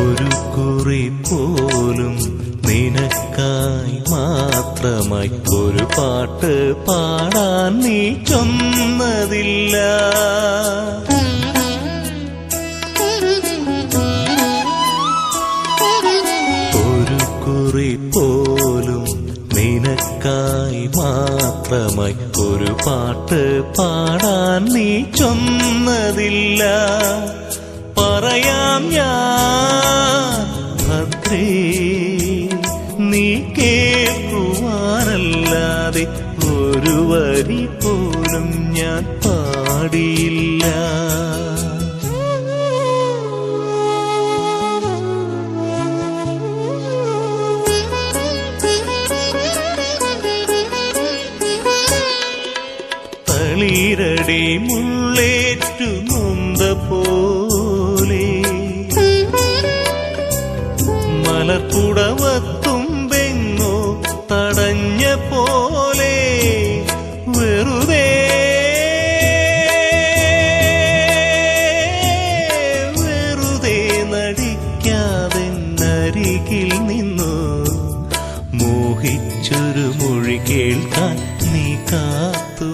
ഒരു കുറി പോലും നിനക്കായി മാത്രമായി ഒരു പാട്ട് പാടാൻ നീ ചൊന്നതില്ല. ഒരു കുറി പോലും നിനക്കായി മാത്രമായി ഒരു പാട്ട് പാടാൻ നീ ചൊന്നതില്ല. പറയാം ഞാൻ. ഭദ്രേ നീ കേൾക്കുവാനല്ലാതെ ഒരു വരി പോലും ഞാൻ പാടിയില്ല. തളിരടി മുള്ളേറ്റു മലർക്കുടവത്തുമ്പെങ്ങോ തടഞ്ഞ പോലെ വെറുതെ. വെറുതെ നടിക്കാതെ നരികിൽ നിന്നു. മോഹിച്ചൊരു മൊഴി കേൾക്കാൻ നീ കാത്തു